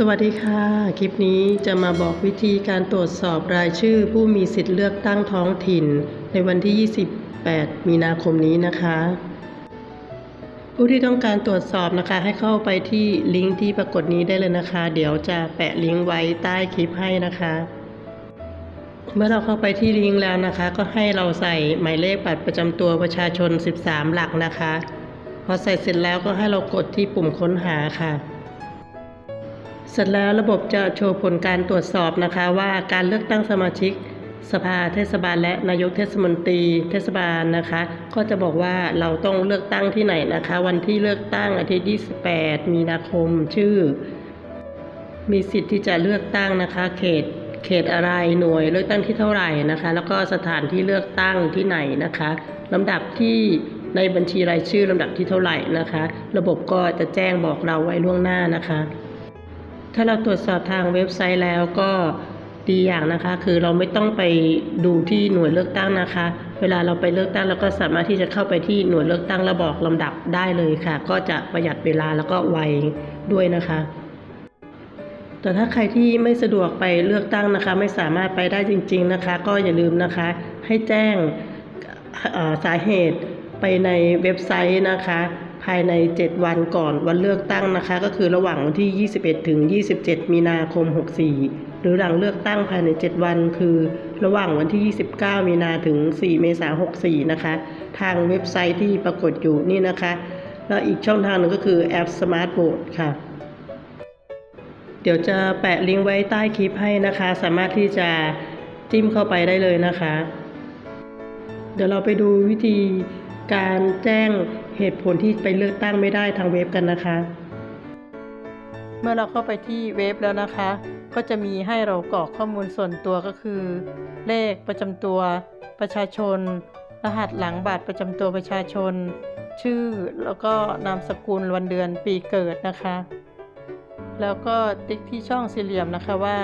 สวัสดีค่ะ คลิปนี้จะมาบอกวิธีการตรวจสอบรายชื่อผู้มีสิทธิ์เลือกตั้งท้องถิ่น ในวันที่ 28 มีนาคมนี้นะคะ ผู้ที่ต้องการตรวจสอบนะคะ ให้เข้าไปที่ลิงก์ที่ปรากฏนี้ได้เลยนะคะ เดี๋ยวจะแปะลิงก์ไว้ใต้คลิปให้นะคะ เมื่อเราเข้าไปที่ลิงก์แล้วนะคะ ก็ให้เราใส่หมายเลขบัตรประจำตัวประชาชน 13 หลักนะคะ พอใส่เสร็จแล้วก็ให้เรากดที่ปุ่มค้นหาค่ะ เสร็จแล้วระบบจะโชว์ผลการตรวจสอบนะคะ ว่าการเลือกตั้งสมาชิกสภาเทศบาลและนายกเทศมนตรีเทศบาลนะคะ ก็จะบอกว่าเราต้องเลือกตั้งที่ไหนนะคะ วันที่เลือกตั้งอาทิตย์ที่28มีนาคมชื่อ มีสิทธิ์ที่จะเลือกตั้งนะคะ เขตเขตอะไรหน่วยเลือกตั้งที่เท่าไหร่นะคะ แล้วก็สถานที่เลือกตั้งที่ไหนนะคะลำดับที่ในบัญชีรายชื่อลำดับที่เท่าไหร่นะคะ ระบบก็จะแจ้งบอกเราไว้ล่วงหน้านะคะ ถ้าเราตรวจสอบทางเว็บไซต์แล้วก็ดีอย่างนะคะ คือเราไม่ต้องไปดูที่หน่วยเลือกตั้งนะคะ เวลาเราไปเลือกตั้งเราก็สามารถที่จะเข้าไปที่หน่วยเลือกตั้งแล้วบอกลำดับได้เลยค่ะ ก็จะประหยัดเวลาแล้วก็ไวด้วยนะคะ แต่ถ้าใครที่ไม่สะดวกไปเลือกตั้งนะคะ ไม่สามารถไปได้จริง ๆนะคะ ก็อย่าลืมนะคะ ให้แจ้งสาเหตุไปในเว็บไซต์นะคะ ภายใน 7 วันก่อนวันเลือกตั้งนะคะ ก็คือระหว่างวันที่ 21 ถึง 27 มีนาคม 64 หรือหลังเลือกตั้งภายใน 7 วัน คือระหว่างวันที่ 29 มีนาถึง 4 เมษายน 64 นะคะ ทางเว็บไซต์ที่ปรากฏอยู่นี่นะคะ แล้วอีกช่องทางหนึ่งก็คือแอป Smart Vote ค่ะ เดี๋ยวจะแปะลิงก์ไว้ใต้คลิปให้นะคะ สามารถที่จะจิ้มเข้าไปได้เลยนะคะ เดี๋ยวเราไปดูวิธีการแจ้ง เหตุผลที่ไปเลือกตั้งไม่ได้ทางเว็บกันนะคะ เมื่อเราเข้าไปที่เว็บแล้วนะคะ ก็จะมีให้เรากรอกข้อมูลส่วนตัวก็คือ เลขประจำตัว ประชาชน รหัสหลังบัตรประจำตัวประชาชน ชื่อแล้วก็นามสกุลวันเดือนปีเกิดนะคะ แล้วก็ติ๊กที่ช่องสี่เหลี่ยมนะคะว่า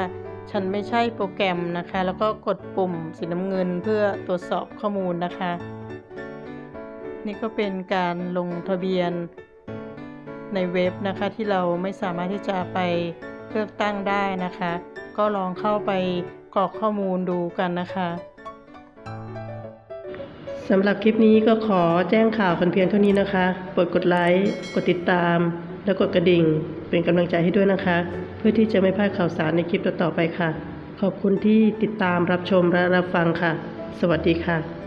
ฉันไม่ใช่โปรแกรมนะคะ แล้วก็กดปุ่มสีน้ำเงินเพื่อตรวจสอบข้อมูลนะคะ นี่ก็เป็นการลงทะเบียนในเว็บนะคะที่เราไม่สามารถที่จะไปเลือกตั้งได้นะคะ ก็ลองเข้าไปกรอกข้อมูลดูกันนะคะสำหรับคลิปนี้ก็ขอแจ้งข่าวกันเพียงเท่านี้นะคะโปรดกดไลค์กดติดตาม แล้วกดกระดิ่ง เป็นกำลังใจให้ด้วยนะคะ เพื่อที่จะไม่พลาดข่าวสารในคลิปต่อๆไปค่ะ ขอบคุณที่ติดตามรับชมและรับฟังค่ะ สวัสดีค่ะ